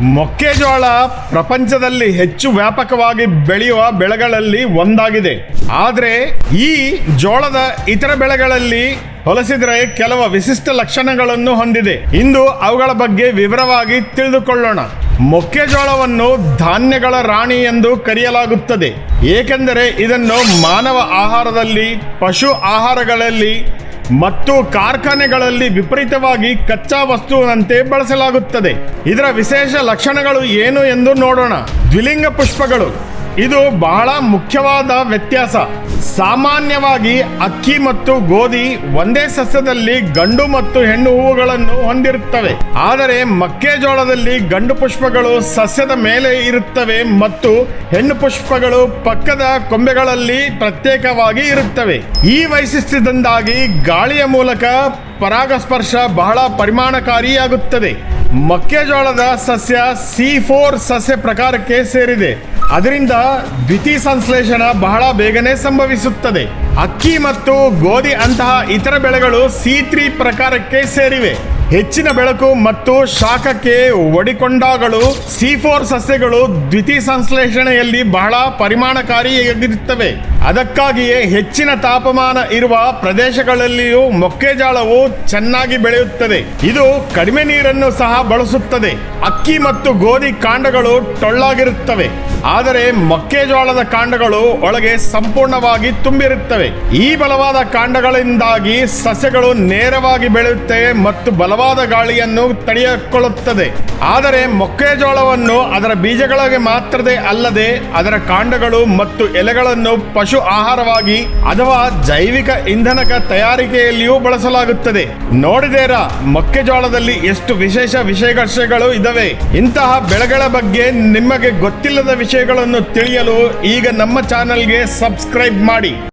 ಮೊಕ್ಕೆಜೋಳ ಪ್ರಪಂಚದಲ್ಲಿ ಹೆಚ್ಚು ವ್ಯಾಪಕವಾಗಿ ಬೆಳೆಯುವ ಬೆಳೆಗಳಲ್ಲಿ ಒಂದಾಗಿದೆ. ಆದರೆ ಈ ಜೋಳದ ಇತರ ಬೆಳೆಗಳಲ್ಲಿ ಹೋಲಿಸಿದರೆ ಕೆಲವು ವಿಶಿಷ್ಟ ಲಕ್ಷಣಗಳನ್ನು ಹೊಂದಿದೆ. ಇಂದು ಅವುಗಳ ಬಗ್ಗೆ ವಿವರವಾಗಿ ತಿಳಿದುಕೊಳ್ಳೋಣ. ಮೊಕ್ಕೆಜೋಳವನ್ನು ಧಾನ್ಯಗಳ ರಾಣಿ ಎಂದು ಕರೆಯಲಾಗುತ್ತದೆ. ಏಕೆಂದರೆ ಇದನ್ನು ಮಾನವ ಆಹಾರದಲ್ಲಿ, ಪಶು ಆಹಾರಗಳಲ್ಲಿ ಮತ್ತು ಕಾರ್ಖಾನೆಗಳಲ್ಲಿ ವಿಪರೀತವಾಗಿ ಕಚ್ಚಾ ವಸ್ತುವಿನಂತೆ ಬಳಸಲಾಗುತ್ತದೆ. ಇದರ ವಿಶೇಷ ಲಕ್ಷಣಗಳು ಏನು ಎಂದು ನೋಡೋಣ. ದ್ವಿಲಿಂಗ ಪುಷ್ಪಗಳು. ಇದು ಬಹಳ ಮುಖ್ಯವಾದ ವ್ಯತ್ಯಾಸ. ಸಾಮಾನ್ಯವಾಗಿ ಅಕ್ಕಿ ಮತ್ತು ಗೋಧಿ ಒಂದೇ ಸಸ್ಯದಲ್ಲಿ ಗಂಡು ಮತ್ತು ಹೆಣ್ಣು ಹೂವುಗಳನ್ನು ಹೊಂದಿರುತ್ತವೆ. ಆದರೆ ಮಕ್ಕೆಜೋಳದಲ್ಲಿ ಗಂಡು ಪುಷ್ಪಗಳು ಸಸ್ಯದ ಮೇಲೆ ಇರುತ್ತವೆ ಮತ್ತು ಹೆಣ್ಣು ಪುಷ್ಪಗಳು ಪಕ್ಕದ ಕೊಂಬೆಗಳಲ್ಲಿ ಪ್ರತ್ಯೇಕವಾಗಿ ಇರುತ್ತವೆ. ಈ ವೈಶಿಷ್ಟ್ಯದಿಂದಾಗಿ ಗಾಳಿಯ ಮೂಲಕ ಪರಾಗಸ್ಪರ್ಶ ಬಹಳ ಪರಿಮಾಣಕಾರಿಯಾಗುತ್ತದೆ. ಮಕ್ಕೆಜೋಳದ ಸಸ್ಯ ಸಿ ಫೋರ್ ಸಸ್ಯ ಪ್ರಕಾರಕ್ಕೆ ಸೇರಿದೆ. ಅದರಿಂದ ದ್ವಿತೀಯ ಸಂಶ್ಲೇಷಣ ಬಹಳ ಬೇಗನೆ ಸಂಭವಿಸುತ್ತದೆ. ಅಕ್ಕಿ ಮತ್ತು ಗೋಧಿ ಅಂತಹ ಇತರ ಬೆಳೆಗಳು ಸಿ ತ್ರೀ ಪ್ರಕಾರಕ್ಕೆ ಸೇರಿವೆ. ಹೆಚ್ಚಿನ ಬೆಳಕು ಮತ್ತು ಶಾಖಕ್ಕೆ ಒಡಿಕೊಂಡಾಗಳು ಸಿ ಫೋರ್ ಸಸ್ಯಗಳು ದ್ವಿತೀಯ ಸಂಶ್ಲೇಷಣೆಯಲ್ಲಿ ಬಹಳ ಪರಿಮಾಣಕಾರಿಯಾಗಿರುತ್ತವೆ ಅದಕ್ಕಾಗಿಯೇ ಹೆಚ್ಚಿನ ತಾಪಮಾನ ಇರುವ ಪ್ರದೇಶಗಳಲ್ಲಿಯೂ ಮೊಕ್ಕೆಜಾಳವು ಚೆನ್ನಾಗಿ ಬೆಳೆಯುತ್ತದೆ. ಇದು ಕಡಿಮೆ ನೀರನ್ನು ಸಹ ಬಳಸುತ್ತದೆ. ಅಕ್ಕಿ ಮತ್ತು ಗೋಧಿ ಕಾಂಡಗಳು ಟೊಳ್ಳಾಗಿರುತ್ತವೆ. ಆದರೆ ಮೊಕ್ಕೆಜೋಳದ ಕಾಂಡಗಳು ಒಳಗೆ ಸಂಪೂರ್ಣವಾಗಿ ತುಂಬಿರುತ್ತವೆ. ಈ ಬಲವಾದ ಕಾಂಡಗಳಿಂದಾಗಿ ಸಸ್ಯಗಳು ನೇರವಾಗಿ ಬೆಳೆಯುತ್ತವೆ ಮತ್ತು ಬಲವಾದ ಗಾಳಿಯನ್ನು ತಡೆಯಕೊಳ್ಳುತ್ತದೆ. ಆದರೆ ಮೊಕ್ಕೆಜೋಳವನ್ನು ಅದರ ಬೀಜಗಳಿಗೆ ಮಾತ್ರದೇ ಅಲ್ಲದೆ ಅದರ ಕಾಂಡಗಳು ಮತ್ತು ಎಲೆಗಳನ್ನು ಪಶು ಆಹಾರವಾಗಿ ಅಥವಾ ಜೈವಿಕ ಇಂಧನಕ ತಯಾರಿಕೆಯಲ್ಲಿಯೂ ಬಳಸಲಾಗುತ್ತದೆ. ನೋಡಿದೇರಾ ಮೊಕ್ಕೆಜೋಳದಲ್ಲಿ ಎಷ್ಟು ವಿಶೇಷ ವಿಷಯಗಳು ಇದಾವೆ. ಇಂತಹ ಬೆಳೆಗಳ ಬಗ್ಗೆ ನಿಮಗೆ ಗೊತ್ತಿಲ್ಲದ ವಿಷಯಗಳನ್ನು ತಿಳಿಯಲು ಈಗ ನಮ್ಮ ಚಾನೆಲ್ಗೆ ಸಬ್ಸ್ಕ್ರೈಬ್ ಮಾಡಿ.